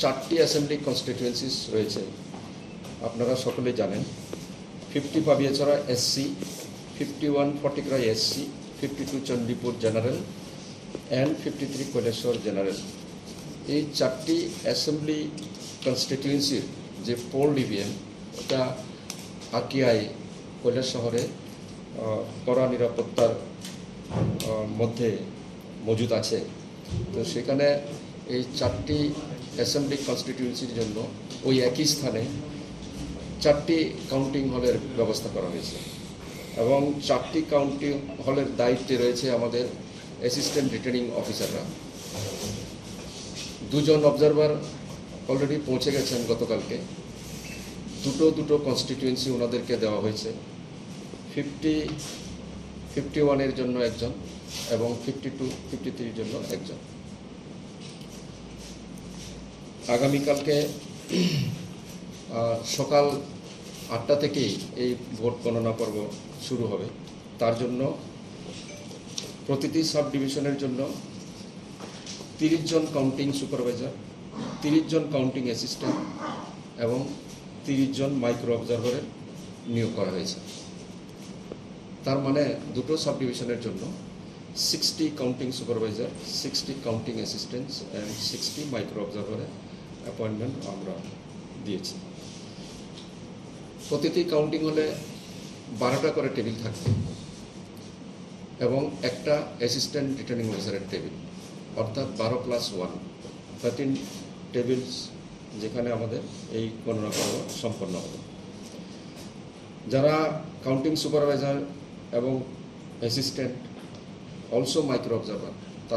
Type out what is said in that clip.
চারটি অ্যাসেম্বলি কনস্টিটিউয়েন্সিস রয়েছে। আপনারা সকলে জানেন fifty Pabiachhara SC fifty one forty Fatikroy SC fifty two Chandipur general and fifty three Kailashahar general এই চারটি অ্যাসেম্বলি কনস্টিটিউয়েন্সির যে পোল ডিভিএন এটা আকিয়াই কৈলাস শহরে কড়া নিরাপত্তার মধ্যে মজুদ আছে। তো সেখানে এই চারটি অ্যাসেম্বলি কনস্টিটিউয়েন্সির জন্য ওই একই স্থানে চারটি কাউন্টিং হলের ব্যবস্থা করা হয়েছে। এবং চারটি কাউন্টিং হলের দায়িত্বে রয়েছে আমাদের অ্যাসিস্ট্যান্ট রিটার্নিং অফিসাররা দুজন অবজারভার অলরেডি পৌঁছে গেছেন গতকালকে। দুটো দুটো কনস্টিটিউয়েন্সি ওনাদেরকে দেওয়া হয়েছে। ফিফটি ফিফটি ওয়ানের জন্য একজন এবং ফিফটি টু ফিফটি থ্রির জন্য একজন। আগামীকালকে সকাল আটটা থেকেই এই ভোট গণনা পর্ব শুরু হবে। তার জন্য প্রতিটি সাব ডিভিশনের জন্য তিরিশ জন কাউন্টিং সুপারভাইজার তিরিশ জন কাউন্টিং অ্যাসিস্ট্যান্ট এবং তিরিশ জন মাইক্রো অবজারভারের নিয়োগ করা হয়েছে। তার মানে দুটো সাব ডিভিশনের জন্য sixty counting supervisor sixty counting assistants and sixty micro অবজারভারের appointment আমরা দিয়েছি। প্রতিটি কাউন্টিং হলে বারোটা করে টেবিল থাকবে এবং একটা অ্যাসিস্ট্যান্ট রিটার্নিং অফিসারের টেবিল অর্থাৎ বারো প্লাস ওয়ান থার্টিন টেবিলস যেখানে আমাদের এই গণনা পর্ব সম্পন্ন হবে। যারা কাউন্টিং সুপারভাইজার এবং অ্যাসিস্ট্যান্ট অলসো মাইক্রো অবজারভার